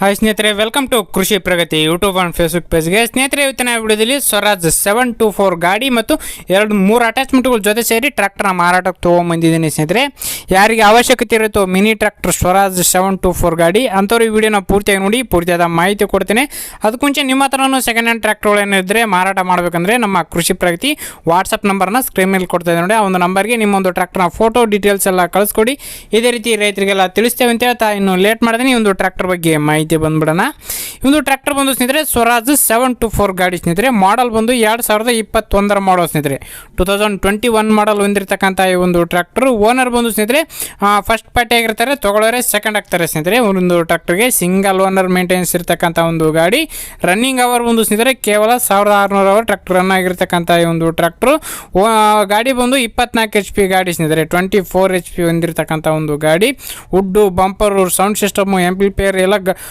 Hi ಸ್ನೇಹಿತರೆ welcome to Krishi Pragati YouTube and Facebook ಪೇಜ್ಗೆ ಸ್ನೇಹಿತರೆ, ಇವತ್ತಿನ ವಿಡಿಯೋದಲ್ಲಿ ಸ್ವರಾಜ್ ಸೆವೆನ್ ಟು ಫೋರ್ ಗಾಡಿ ಮತ್ತು ಎರಡು ಮೂರು ಅಟ್ಯಾಚ್ಮೆಂಟ್ಗಳ ಜೊತೆ ಸೇರಿ ಟ್ರ್ಯಾಕ್ಟರ್ನ ಮಾರಾಟಕ್ಕೆ ತೊಗೊಂಬಂದಿದ್ದೀನಿ ಸ್ನೇಹಿತರೆ. ಯಾರಿಗೆ ಅವಶ್ಯಕತೆ ಇರುತ್ತೋ mini tractor Swaraj seven two four ಗಾಡಿ, ಅಂಥವ್ರು ಈ ವಿಡಿಯೋನ ಪೂರ್ತಿಯಾಗಿ ನೋಡಿ, ಪೂರ್ತಿಯಾದ ಮಾಹಿತಿ ಕೊಡ್ತೇನೆ. ಅದಕ್ಕೆ ಮುಂಚೆ ನಿಮ್ಮ ಹತ್ರನೂ ಸೆಕೆಂಡ್ ಹ್ಯಾಂಡ್ ಟ್ರ್ಯಾಕ್ಟರ್ಗಳು ಏನಿದ್ರೆ ಮಾರಾಟ ಮಾಡಬೇಕಂದ್ರೆ ನಮ್ಮ ಕೃಷಿ ಪ್ರಗತಿ ವಾಟ್ಸಪ್ ನಂಬರ್ನ ಸ್ಕ್ರೀನ್ ಮೇಲೆ ಕೊಡ್ತಾ ಇದ್ದಾರೆ ನೋಡಿ, ಆ ಒಂದು ನಂಬರ್ಗೆ ನಿಮ್ಮೊಂದು ಟ್ರ್ಯಾಕ್ಟರ್ನ ಫೋಟೋ ಡೀಟೇಲ್ಸ್ ಎಲ್ಲ ಕಳಿಸ್ಕೊಡಿ. ಇದೇ ರೀತಿ ರೈತರಿಗೆಲ್ಲ ತಿಳಿಸ್ತೇವೆ ಅಂತ ಹೇಳ್ತಾ ಇನ್ನು ಲೇಟ್ ಮಾಡಿದ್ರೆ ಈ ಒಂದು ಟ್ರ್ಯಾಕ್ಟರ್ ಬಗ್ಗೆ ಮಾಹಿತಿ ಬಂದ್ಬಿಡೋಣ. ಈ ಒಂದು ಟ್ರ್ಯಾಕ್ಟರ್ ಬಂದು ಸ್ನೇಹಿತರೆ ಸ್ವರಾಜ್ ಸೆವೆನ್ ಟು ಫೋರ್ ಗಾಡಿ ಸ್ನೇಹಿತರೆ. ಮಾಡಲ್ ಬಂದು ಎರಡು ಸಾವಿರದ ಇಪ್ಪತ್ತೊಂದರ ಮಾಡಲ್ ಸ್ನೇಹಿತರೆ. Two thousand twenty one model ಹೊಂದಿರತಕ್ಕಂಥ ಈ ಒಂದು ಟ್ರ್ಯಾಕ್ಟರ್ ಓನರ್ ಬಂದು ಸ್ನೇಹಿತರೆ ಫಸ್ಟ್ ಪಾರ್ಟಿ ಆಗಿರ್ತಾರೆ ತೊಗೊಳೋರೆ ಸೆಕೆಂಡ್ ಆಗ್ತಾರೆ ಸ್ನೇಹಿತರೆ. ಒಂದು ಟ್ರ್ಯಾಕ್ಟರ್ಗೆ ಸಿಂಗಲ್ ಓನರ್ ಮೇಂಟೆನೆನ್ಸ್ ಇರತಕ್ಕಂಥ ಒಂದು ಗಾಡಿ. ರನ್ನಿಂಗ್ ಅವರ್ ಬಂದು ಸ್ನೇಹಿತರೆ, ಕೇವಲ ಸಾವಿರದ ಆರುನೂರು ಅವರ್ ಟ್ರ್ಯಾಕ್ಟರ್ ರನ್ ಆಗಿರ್ತಕ್ಕಂಥ ಈ ಒಂದು ಟ್ರ್ಯಾಕ್ಟ್ರು ಗಾಡಿ ಬಂದು ಇಪ್ಪತ್ನಾಲ್ಕು ಎಚ್ ಪಿ ಗಾಡಿ ಸ್ನೇಹಿತರೆ. ಟ್ವೆಂಟಿ ಫೋರ್ ಎಚ್ ಪಿ ಹೊಂದಿರತಕ್ಕಂಥ ಒಂದು ಗಾಡಿ. Wood bumper sound system amplifier ಎಲ್ಲ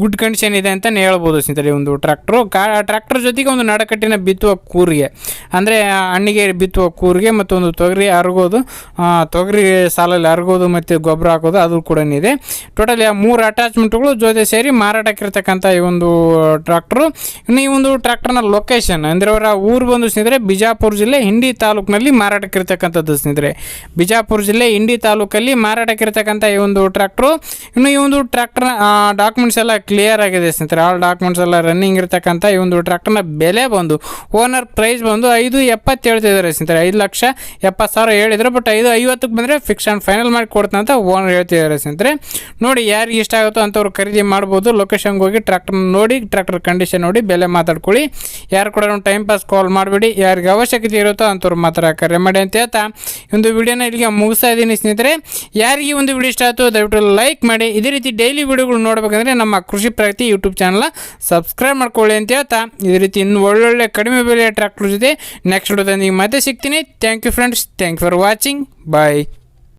ಗುಡ್ ಕಂಡೀಷನ್ ಇದೆ ಅಂತಲೇ ಹೇಳ್ಬೋದು ಸ್ನೇಹಿತರೆ, ಒಂದು ಟ್ರ್ಯಾಕ್ಟ್ರು ಕಾ ಟ್ರ್ಯಾಕ್ಟರ್ ಜೊತೆಗೆ ಒಂದು ನಡಕಟ್ಟಿನ ಬಿತ್ತುವ ಕೂರಿಗೆ. ಅಂದರೆ ಹಣ್ಣಿಗೆ ಬಿತ್ತುವ ಕೂರಿಗೆ ಮತ್ತು ಒಂದು ತೊಗರಿ ಅರಗೋದು ತೊಗರಿ ಸಾಲಲ್ಲಿ ಅರಗೋದು ಮತ್ತು ಗೊಬ್ಬರ ಹಾಕೋದು ಅದು ಕೂಡ ಇದೆ. ಟೋಟಲ್ ಮೂರು ಅಟ್ಯಾಚ್ಮೆಂಟ್ಗಳು ಜೊತೆ ಸೇರಿ ಮಾರಾಟಕ್ಕಿರ್ತಕ್ಕಂಥ ಈ ಒಂದು ಟ್ರ್ಯಾಕ್ಟ್ರು ಇನ್ನು ಈ ಒಂದು ಟ್ರ್ಯಾಕ್ಟರ್ನ ಲೊಕೇಶನ್ ಅಂದರೆ ಅವರ ಊರು ಬಂದು ಸ್ನೇಹಿತರೆ, ಬಿಜಾಪುರ ಜಿಲ್ಲೆ, ಹಿಂಡಿ ತಾಲೂಕಿನಲ್ಲಿ ಮಾರಾಟಕ್ಕಿರ್ತಕ್ಕಂಥದ್ದು ಸ್ನೇಹಿತರೆ. ಬಿಜಾಪುರ ಜಿಲ್ಲೆ, ಹಿಂಡಿ ತಾಲೂಕಲ್ಲಿ ಮಾರಾಟಕ್ಕಿರ್ತಕ್ಕಂಥ ಈ ಒಂದು ಟ್ರ್ಯಾಕ್ಟ್ರು ಇನ್ನು ಈ ಒಂದು ಟ್ರ್ಯಾಕ್ಟರ್ನ ಡಾಕ್ಯುಮೆಂಟ್ಸ್ ಎಲ್ಲ ಕ್ಲಿಯರ್ ಆಗಿದೆ ಸ್ನೇಹಿತರೆ. ಆಲ್ ಡಾಕ್ಯುಮೆಂಟ್ಸ್ ಎಲ್ಲ ರನ್ನಿಂಗ್ ಇರ್ತಕ್ಕಂಥ ಈ ಒಂದು ಟ್ರ್ಯಾಕ್ಟರ್ನ ಬೆಲೆ ಬಂದು ಓನರ್ ಪ್ರೈಸ್ ಬಂದು ಐದು ಎಪ್ಪತ್ತು ಹೇಳ್ತಿದ್ದಾರೆ ಸ್ನೇಹಿತರೆ. ಐದು ಲಕ್ಷ ಎಪ್ಪತ್ತು ಸಾವಿರ ಹೇಳಿದ್ರು ಬಟ್ ಐದು ಐವತ್ತಕ್ಕೆ ಬಂದರೆ ಫಿಕ್ಸ್ ಆ್ಯಂಡ್ ಫೈನಲ್ ಮಾಡಿ ಕೊಡ್ತಾನಂತ ಓನರ್ ಹೇಳ್ತಿದ್ದಾರೆ ಸ್ನೇಹಿತರೆ. ನೋಡಿ ಯಾರಿಗೆ ಇಷ್ಟ ಆಗುತ್ತೋ ಅಂಥವ್ರು ಖರೀದಿ ಮಾಡ್ಬೋದು. ಲೊಕೇಶನ್ಗೆ ಹೋಗಿ ಟ್ರ್ಯಾಕ್ಟರ್ನ ನೋಡಿ ಟ್ರ್ಯಾಕ್ಟರ್ ಕಂಡೀಷನ್ ನೋಡಿ, ಬೆಲೆ ಮಾತಾಡ್ಕೊಳ್ಳಿ. ಯಾರು ಕೂಡ ಟೈಮ್ ಪಾಸ್ ಕಾಲ್ ಮಾಡಬೇಡಿ. ಯಾರಿಗೆ ಅವಶ್ಯಕತೆ ಇರುತ್ತೋ ಅಂಥವ್ರು ಮಾತ್ರ ಕರೆ ಮಾಡಿ ಅಂತ ಹೇಳ್ತಾ ಒಂದು ವಿಡಿಯೋನ ಇಲ್ಲಿಗೆ ಮುಗಿಸ್ತಾ ಇದ್ದೀನಿ ಸ್ನೇಹಿತರೆ. ಯಾರಿಗೆ ಒಂದು ವಿಡಿಯೋ ಇಷ್ಟ ಆಯಿತು ದಯವಿಟ್ಟು ಲೈಕ್ ಮಾಡಿ. ಇದೇ ರೀತಿ ಡೈಲಿ ವಿಡಿಯೋಗಳು ನೋಡಬೇಕಂದ್ರೆ ನಮ್ಮ ಕೃಷಿ ಪ್ರಗತಿ ಯೂಟ್ಯೂಬ್ ಚಾನಲ್ನ ಸಬ್ಸ್ಕ್ರೈಬ್ ಮಾಡ್ಕೊಳ್ಳಿ ಅಂತ ಹೇಳ್ತಾ ಇದೇ ರೀತಿ ಇನ್ನು ಒಳ್ಳೊಳ್ಳೆ ಕಡಿಮೆ ಬೆಲೆಯ ಟ್ರ್ಯಾಕ್ಟರ್ ಜೊತೆ ನೆಕ್ಸ್ಟ್ ವಿಡಿಯೋದಲ್ಲಿ ಮತ್ತೆ ಸಿಗ್ತೀನಿ thank you friends thank for watching bye